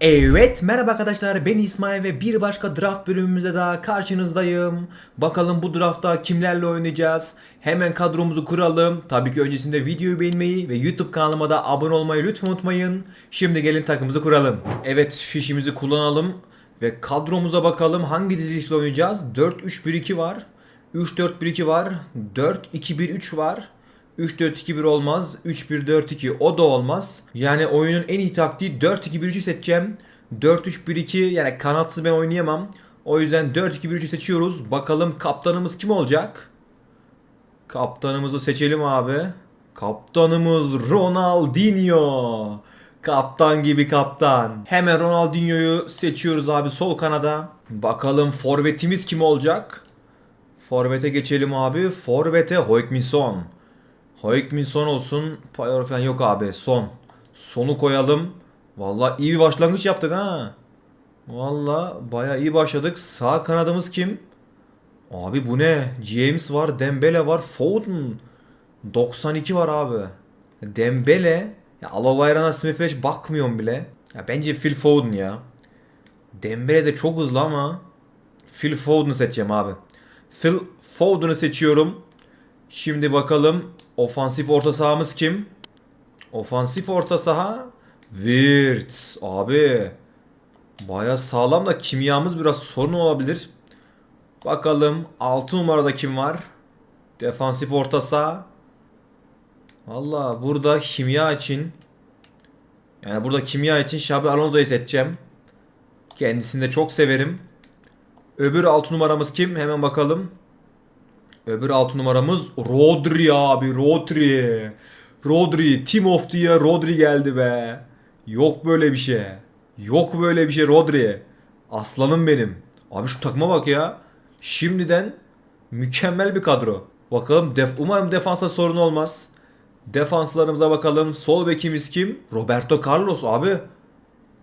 Evet merhaba arkadaşlar ben İsmail ve bir başka draft bölümümüzde daha karşınızdayım. Bakalım bu draftta kimlerle oynayacağız? Hemen kadromuzu kuralım. Tabii ki öncesinde videoyu beğenmeyi ve YouTube kanalıma da abone olmayı lütfen unutmayın. Şimdi gelin takımımızı kuralım. Evet fişimizi kullanalım ve kadromuza bakalım hangi dizilişle oynayacağız? 4-3-1-2 var. 3-4-1-2 var. 4-2-1-3 var. 3-4-2-1 olmaz. 3-1-4-2 o da olmaz. Yani oyunun en iyi taktiği 4-2-1-3'ü seçeceğim. 4-3-1-2 yani kanatsız ben oynayamam. O yüzden 4-2-1-3'ü seçiyoruz. Bakalım kaptanımız kim olacak? Kaptanımızı seçelim abi. Kaptanımız Ronaldinho. Kaptan gibi kaptan. Hemen Ronaldinho'yu seçiyoruz abi sol kanada. Bakalım forvetimiz kim olacak? Forvet'e geçelim abi. Forvet'e Heung-min Son. Heung-min Son olsun. Payor falan yok abi. Son. Sonu koyalım. Vallahi iyi bir başlangıç yaptık ha. Vallahi baya iyi başladık. Sağ kanadımız kim? Abi bu ne? James var, Dembele var, Foden. 92 var abi. Dembele. Ya Alabayrana Smith bakmıyorum bile. Ya bence Phil Foden ya. Dembele de çok hızlı ama Phil Foden'ı seçeceğim abi. Phil Foden'ı seçiyorum. Şimdi bakalım ofansif orta sahamız kim? Ofansif orta saha Wirtz abi. Baya sağlam da kimyamız biraz sorun olabilir. Bakalım 6 numarada kim var? Defansif orta saha. Valla burada kimya için yani burada kimya için Xabi Alonso'yu seçeceğim. Kendisini de çok severim. Öbür 6 numaramız kim? Hemen bakalım. Öbür 6 numaramız Rodri abi Rodri. Rodri Team of the Year Rodri geldi be. Yok böyle bir şey. Yok böyle bir şey Rodri. Aslanım benim. Abi şu takıma bak ya. Şimdiden mükemmel bir kadro. Bakalım def umarım defansa sorun olmaz. Defanslarımıza bakalım. Sol bekimiz kim? Roberto Carlos abi.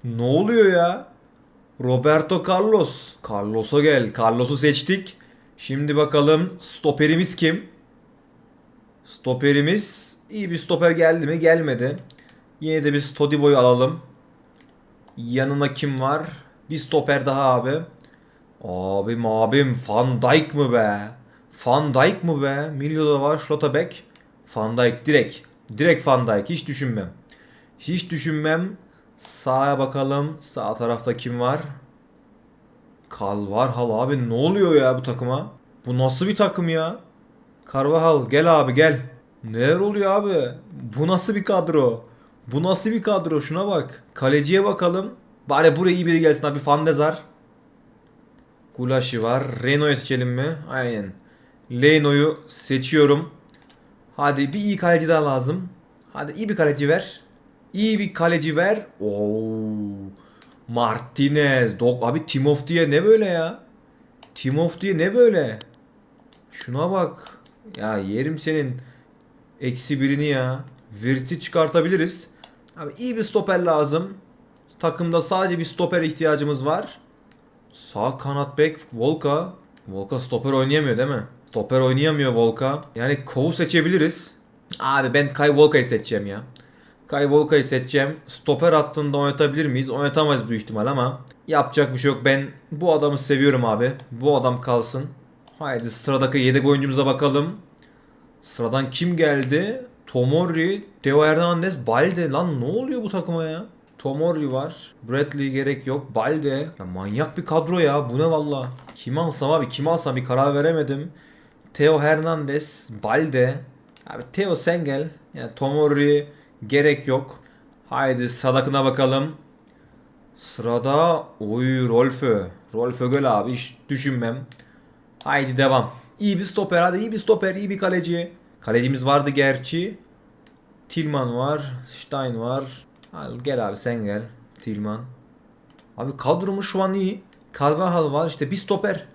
Ne oluyor ya? Roberto Carlos. Carlos'a gel. Carlos'u seçtik. Şimdi bakalım stoperimiz kim? Stoperimiz iyi bir stoper geldi mi? Gelmedi. Yine de biz Todibo'yu alalım. Yanına kim var? Bir stoper daha abi. Abim abim Van Dijk mı be? Van Dijk mı be? Milyo'da var Schlotterbeck. Van Dijk direkt. Direkt Van Dijk hiç düşünmem. Hiç düşünmem. Sağa bakalım. Sağ tarafta kim var? Carvajal abi ne oluyor ya bu takıma? Bu nasıl bir takım ya? Carvajal gel abi gel. Neler oluyor abi? Bu nasıl bir kadro? Bu nasıl bir kadro? Şuna bak. Kaleciye bakalım. Bari buraya iyi biri gelsin abi. Fandezar. Gulaş'ı var. Renault'u seçelim mi? Aynen. Leno'yu seçiyorum. Hadi bir iyi kaleci daha lazım. Hadi iyi bir kaleci ver. İyi bir kaleci ver. Oo. Martinez. Dok abi Timof diye ne böyle ya? Timof diye ne böyle? Şuna bak. Ya yerim senin eksi birini ya. Virt'i çıkartabiliriz. Abi iyi bir stoper lazım. Takımda sadece bir stoper ihtiyacımız var. Sağ kanat bek Volka. Volka stoper oynayamıyor değil mi? Stoper oynayamıyor Volka. Yani Kov'u seçebiliriz. Abi ben Kai Volka'yı seçeceğim ya. Kai Volka'yı seçeceğim. Stoper hattında oynatabilir miyiz? Oynatamayız büyük ihtimal ama yapacak bir şey yok. Ben bu adamı seviyorum abi. Bu adam kalsın. Haydi sıradaki yedek oyuncumuza bakalım. Sıradan kim geldi? Tomori, Teo Hernandez, Balde. Lan ne oluyor bu takıma ya? Tomori var. Bradley gerek yok. Balde. Ya manyak bir kadro ya. Bu ne valla? Kimi alsam abi? Kimi alsam bir karar veremedim. Teo Hernandez, Balde. Abi Teo sen gel. Yani Tomori gerek yok. Haydi sıradakine bakalım. Sırada oy Rolfö. Rolfö göl abi hiç düşünmem. Haydi devam. İyi bir stoper hadi iyi bir stoper iyi bir kaleci. Kalecimiz vardı gerçi. Tilman var. Stein var. Al, gel abi sen gel. Tilman. Abi kadromuz şu an iyi. Carvajal var işte bir stoper.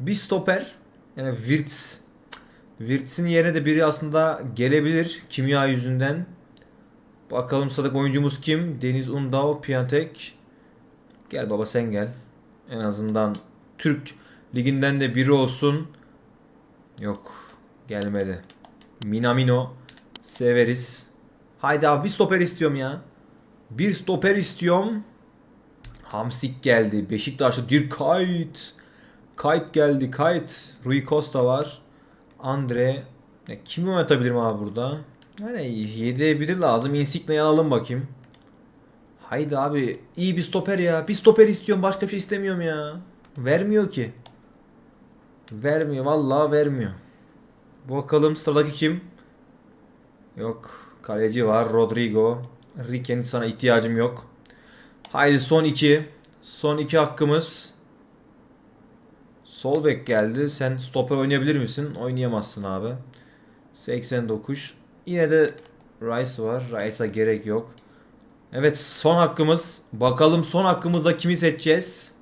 Bir stoper. Yani Wirtz. Wirtz'in yerine de biri aslında gelebilir kimya yüzünden. Bakalım sıradaki oyuncumuz kim? Deniz Undao, Piatek. Gel baba sen gel. En azından Türk liginden de biri olsun. Yok. Gelmedi. Minamino. Severiz. Haydi abi bir stoper istiyorum ya. Bir stoper istiyorum. Hamsik geldi. Beşiktaşlı Dirkayt. Kayt geldi. Kayt. Rui Costa var. Andre. Ya kimi oynatabilirim abi burada? Yani yedeğe biri lazım. Insigne'yi alalım bakayım. Haydi abi. iyi bir stoper ya. Bir stoper istiyorum. Başka bir şey istemiyorum ya. Vermiyor ki. Vermiyor. Vallahi vermiyor. Bakalım sıradaki kim? Yok. Kaleci var. Rodrigo. Riken sana ihtiyacım yok. Haydi son iki. Son iki hakkımız. Sol bek geldi. Sen stoper oynayabilir misin? Oynayamazsın abi. 89. Yine de Rice var. Rice'a gerek yok. Evet son hakkımız. Bakalım son hakkımızda kimi seçeceğiz?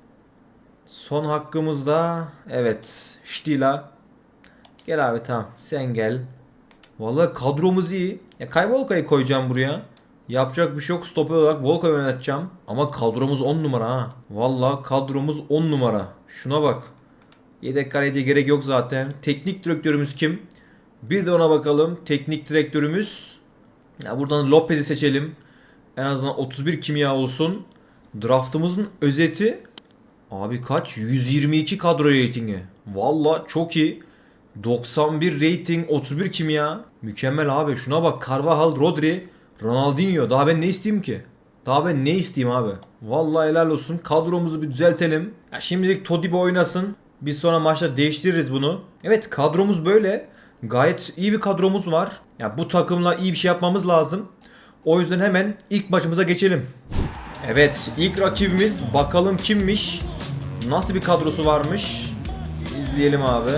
Son hakkımızda evet Stila. Gel abi tamam sen gel. Vallahi kadromuz iyi. Ya Kay Volka'yı koyacağım buraya. Yapacak bir şey yok. Stoper olarak Volka'yı oynatacağım. Ama kadromuz 10 numara ha. Vallahi kadromuz 10 numara. Şuna bak. Yedek kaleciye gerek yok zaten. Teknik direktörümüz kim? Bir de ona bakalım. Teknik direktörümüz. Ya buradan Lopez'i seçelim. En azından 31 kimya olsun. Draftımızın özeti. Abi kaç? 122 kadro ratingi. Valla çok iyi. 91 rating 31 kimya. Mükemmel abi. Şuna bak. Carvajal, Rodri, Ronaldinho. Daha ben ne isteyeyim ki? Daha ben ne isteyeyim abi? Vallahi helal olsun. Kadromuzu bir düzeltelim. Ya şimdilik Todibo oynasın. Biz sonra maçta değiştiririz bunu. Evet kadromuz böyle. Gayet iyi bir kadromuz var. Ya bu takımla iyi bir şey yapmamız lazım. O yüzden hemen ilk maçımıza geçelim. Evet ilk rakibimiz bakalım kimmiş. Nasıl bir kadrosu varmış. İzleyelim abi.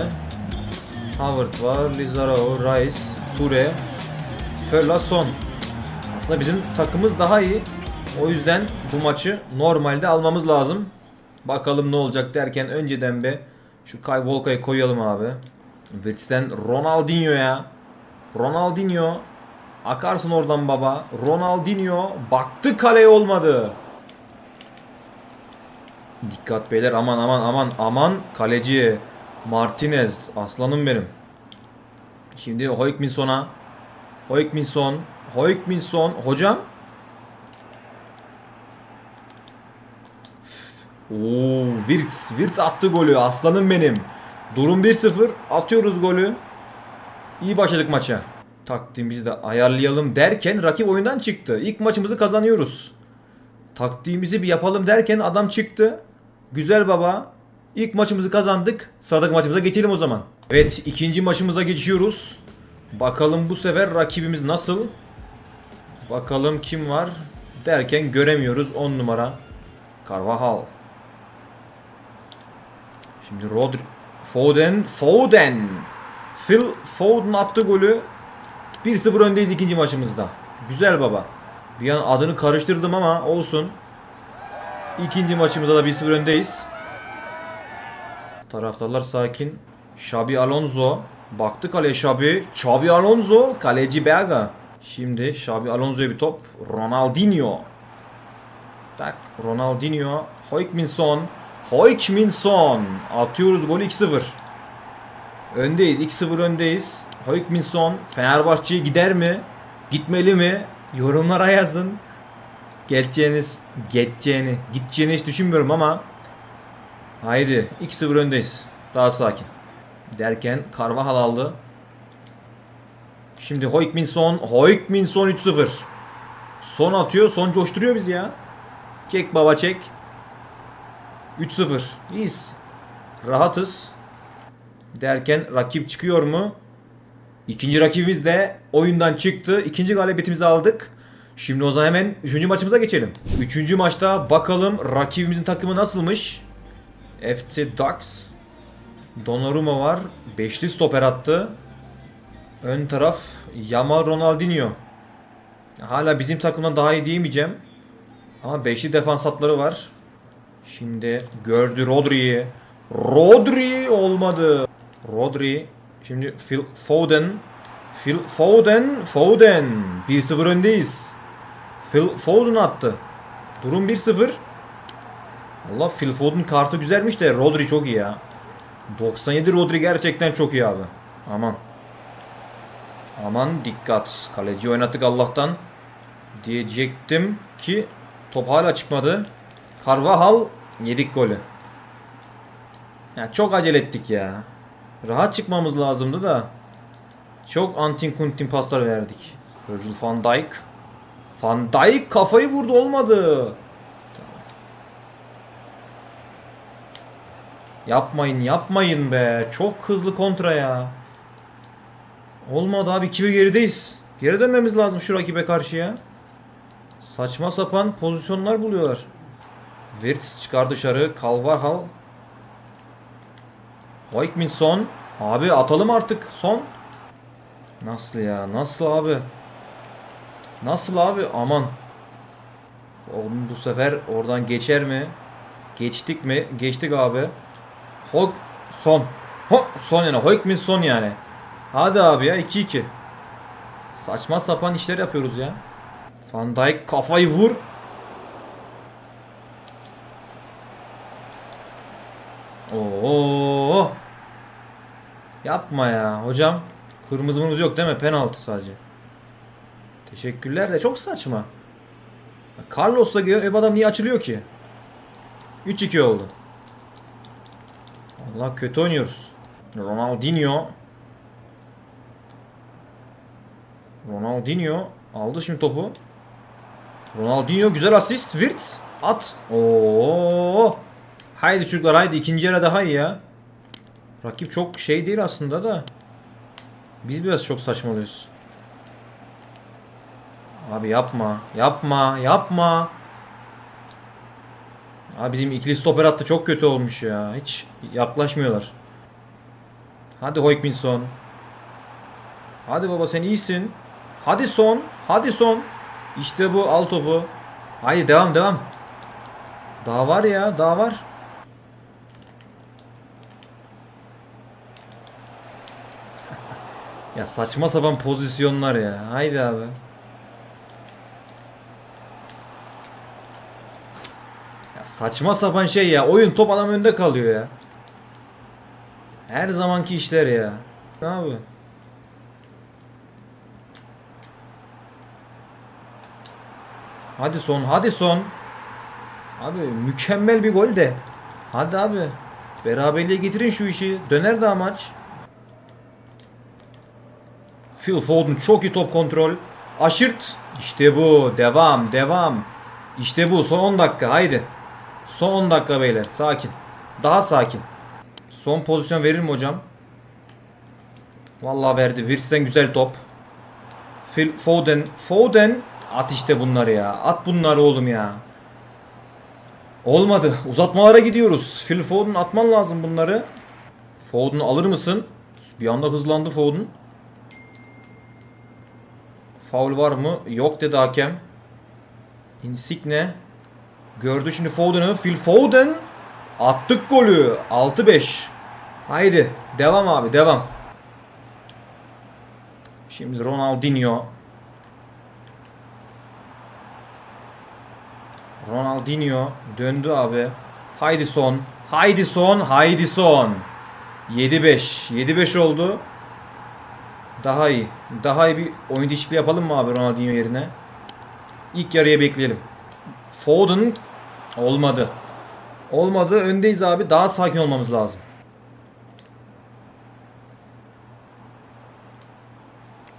Howard var, Lizarao, Rice, Ture, Ferlason. Aslında bizim takımımız daha iyi. O yüzden bu maçı normalde almamız lazım. Bakalım ne olacak derken önceden be şu Kai Volka'yı koyalım abi. Wirtz'ten Ronaldinho ya. Ronaldinho. Akarsın oradan baba. Ronaldinho. Baktı kaleye olmadı. Dikkat beyler aman aman aman aman kaleci Martinez aslanım benim. Şimdi Hoykminson'a Hoykminson Hoykminson hocam Oo, Wirtz Wirtz attı golü aslanım benim. Durum 1-0 atıyoruz golü. İyi başladık maça. Taktiğimizi de ayarlayalım derken rakip oyundan çıktı. İlk maçımızı kazanıyoruz. Taktiğimizi bir yapalım derken adam çıktı. Güzel baba. İlk maçımızı kazandık. Sıradaki maçımıza geçelim o zaman. Evet ikinci maçımıza geçiyoruz. Bakalım bu sefer rakibimiz nasıl? Bakalım kim var? Derken göremiyoruz 10 numara. Carvajal. Şimdi Rodri Foden Foden Phil Foden attı golü. 1-0 öndeyiz ikinci maçımızda. Güzel baba. Bir an adını karıştırdım ama olsun. İkinci maçımızda da 1-0 öndeyiz. Taraftarlar sakin. Xabi Alonso. Baktı kaleye Xabi. Xabi Alonso. Kaleci Berga. Şimdi Xabi Alonso'ya bir top. Ronaldinho. Tak. Ronaldinho. Hoykminson. Hoykminson. Atıyoruz golü 2-0. Öndeyiz. 2-0 öndeyiz. Hoykminson. Fenerbahçe'ye gider mi? Gitmeli mi? Yorumlara yazın. Geçeceğiniz, geçeceğini, gideceğini hiç düşünmüyorum ama Haydi 2-0 öndeyiz. Daha sakin. Derken Carvajal aldı. Şimdi Hoykminson. Hoykminson 3-0. Son atıyor. Son coşturuyor bizi ya. Çek baba çek. 3-0. İyiyiz. Rahatız. Derken rakip çıkıyor mu? İkinci rakibimiz de oyundan çıktı. İkinci galibiyetimizi aldık. Şimdi o zaman hemen üçüncü maçımıza geçelim. Üçüncü maçta bakalım rakibimizin takımı nasılmış? FC Dax. Donnarumma var. Beşli stoper attı. Ön taraf Yamal Ronaldinho. Hala bizim takımdan daha iyi diyemeyeceğim. Ama beşli defans hatları var. Şimdi gördü Rodri'yi. Rodri olmadı. Rodri. Şimdi Phil Foden. Phil Foden. Foden. 1-0 öndeyiz. Phil Foden attı. Durum 1-0. Allah Phil Foden kartı güzelmiş de Rodri çok iyi ya. 97 Rodri gerçekten çok iyi abi. Aman. Aman dikkat. Kaleci oynattık Allah'tan. Diyecektim ki top hala çıkmadı. Carvajal yedik golü. Ya çok acele ettik ya. Rahat çıkmamız lazımdı da. Çok antin kuntin paslar verdik. Virgil van Dijk. Van Dijk kafayı vurdu olmadı. Yapmayın yapmayın be. Çok hızlı kontra ya. Olmadı abi 2-1 gerideyiz. Geri dönmemiz lazım şu rakibe karşı ya. Saçma sapan pozisyonlar buluyorlar. Wirtz çıkar dışarı. Calvajal. Hoikmin son. Abi atalım artık son. Nasıl ya? Nasıl abi? Nasıl abi? Aman. Oğlum bu sefer oradan geçer mi? Geçtik mi? Geçtik abi. Hok son. Ho son yani. Hoikmin son yani. Hadi abi ya 2-2. Saçma sapan işler yapıyoruz ya. Van Dijk kafayı vur. Oo. Yapma ya hocam. Kırmızımız yok değil mi? Penaltı sadece. Teşekkürler de çok saçma. Carlos'la giriyor. Ev adam niye açılıyor ki? 3-2 oldu. Allah kötü oynuyoruz. Ronaldinho. Ronaldinho aldı şimdi topu. Ronaldinho güzel asist. Wirtz at. Oo. Haydi çocuklar haydi ikinci yarı daha iyi ya. Rakip çok şey değil aslında da. Biz biraz çok saçmalıyoruz. Abi yapma. Yapma. Yapma. Abi bizim ikili stoper attı çok kötü olmuş ya. Hiç yaklaşmıyorlar. Hadi Hoykminson. Hadi baba sen iyisin. Hadi son. Hadi son. İşte bu al topu. Haydi devam devam. Daha var ya daha var. Ya saçma sapan pozisyonlar ya. Haydi abi. Ya saçma sapan şey ya. Oyun top adam önde kalıyor ya. Her zamanki işler ya. Ne yapıyor? Hadi son, hadi son. Abi mükemmel bir gol de. Hadi abi. Beraberliğe getirin şu işi. Döner de maç. Phil Foden çok iyi top kontrol. Aşırt. İşte bu. Devam, devam. İşte bu. Son 10 dakika. Haydi. Son 10 dakika beyler. Sakin. Daha sakin. Son pozisyon verir mi hocam? Vallahi verdi. Wirtz'ten güzel top. Phil Foden. Foden. At işte bunları ya. At bunları oğlum ya. Olmadı. Uzatmalara gidiyoruz. Phil Foden atman lazım bunları. Foden alır mısın? Bir anda hızlandı Foden. Faul var mı? Yok dedi hakem. Insigne. Gördü şimdi Foden'ı. Phil Foden. Attık golü. 6-5. Haydi. Devam abi devam. Şimdi Ronaldinho. Ronaldinho döndü abi. Haydi son. Haydi son. Haydi son. 7-5. 7-5 oldu. Daha iyi. Daha iyi bir oyun değişikliği yapalım mı abi Ronaldinho yerine? İlk yarıya bekleyelim. Foden olmadı. Olmadı. Öndeyiz abi. Daha sakin olmamız lazım.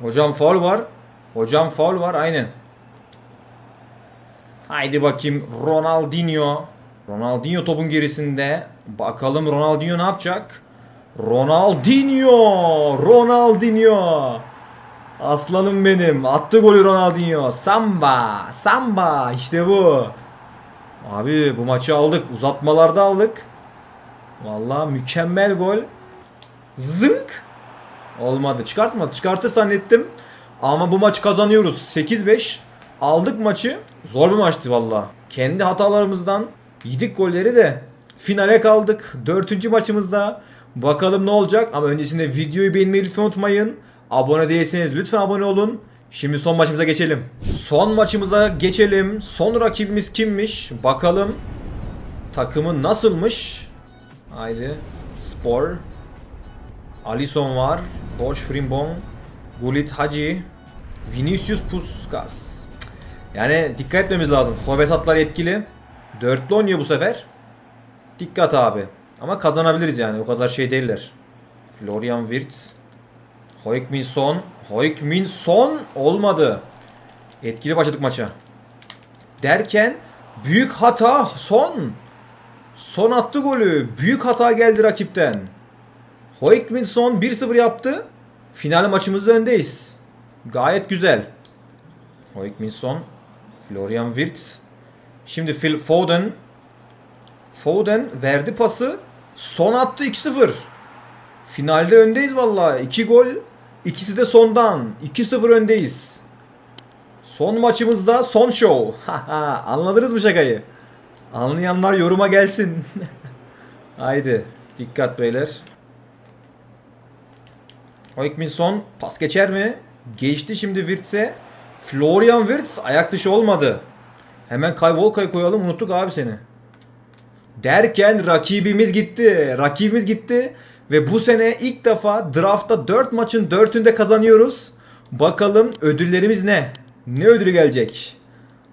Hocam faul var. Hocam faul var. Aynen. Haydi bakayım Ronaldinho. Ronaldinho topun gerisinde. Bakalım Ronaldinho ne yapacak? Ronaldinho! Ronaldinho! Aslanım benim. Attı golü Ronaldinho. Samba! Samba! İşte bu. Abi bu maçı aldık. Uzatmalarda aldık. Vallahi mükemmel gol. Zınk! Olmadı. Çıkartmadı. Çıkartır zannettim. Ama bu maçı kazanıyoruz. 8-5. Aldık maçı. Zor bir maçtı valla. Kendi hatalarımızdan yedik golleri de finale kaldık. Dördüncü maçımızda. Bakalım ne olacak. Ama öncesinde videoyu beğenmeyi lütfen unutmayın. Abone değilseniz lütfen abone olun. Şimdi son maçımıza geçelim. Son maçımıza geçelim. Son rakibimiz kimmiş? Bakalım. Takımı nasılmış? Haydi. Spor. Alisson var. Boş Frimbong. Gullit Hacı. Vinicius Puskas. Yani dikkat etmemiz lazım. Forvet hatlar etkili. Dörtlü oynuyor bu sefer. Dikkat abi. Ama kazanabiliriz yani. O kadar şey değiller. Florian Wirtz. Hoik Son. Hoik Son olmadı. Etkili başladık maça. Derken büyük hata son. Son attı golü. Büyük hata geldi rakipten. Hoik Son 1-0 yaptı. Final maçımızda öndeyiz. Gayet güzel. Hoik Son. Florian Wirtz. Şimdi Phil Foden. Foden verdi pası. Son attı 2-0. Finalde öndeyiz vallahi. 2 gol. İkisi de sondan. 2-0 öndeyiz. Son maçımızda son show. Anladınız mı şakayı? Anlayanlar yoruma gelsin. Haydi. Dikkat beyler. Hoykminson pas geçer mi? Geçti şimdi Wirtz'e. Florian Wirtz ayak dışı olmadı. Hemen Kai Volka'yı koyalım unuttuk abi seni. Derken rakibimiz gitti. Rakibimiz gitti. Ve bu sene ilk defa draftta 4 maçın 4'ünde kazanıyoruz. Bakalım ödüllerimiz ne? Ne ödülü gelecek?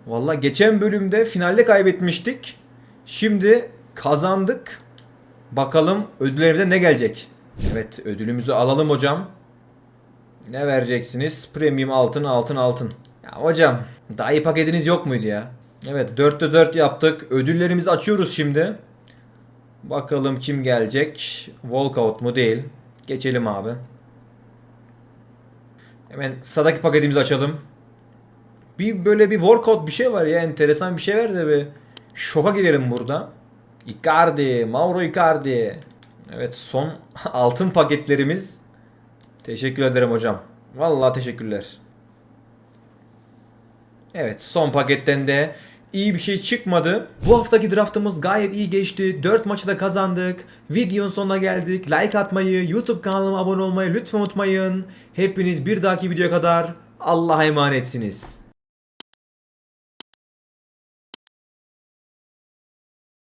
Valla geçen bölümde finalde kaybetmiştik. Şimdi kazandık. Bakalım ödüllerimize ne gelecek? Evet ödülümüzü alalım hocam. Ne vereceksiniz? Premium altın altın altın. Ya hocam daha iyi paketiniz yok muydu ya? Evet 4'te 4 yaptık. Ödüllerimizi açıyoruz şimdi. Bakalım kim gelecek? Walkout mu değil. Geçelim abi. Hemen sadaki paketimizi açalım. Bir böyle bir workout bir şey var ya enteresan bir şey var da bir şoka girelim burada. Icardi, Mauro Icardi. Evet son altın paketlerimiz. Teşekkür ederim hocam. Vallahi teşekkürler. Evet son paketten de iyi bir şey çıkmadı. Bu haftaki draftımız gayet iyi geçti. 4 maçı da kazandık. Videonun sonuna geldik. Like atmayı, YouTube kanalıma abone olmayı lütfen unutmayın. Hepiniz bir dahaki videoya kadar Allah'a emanetsiniz.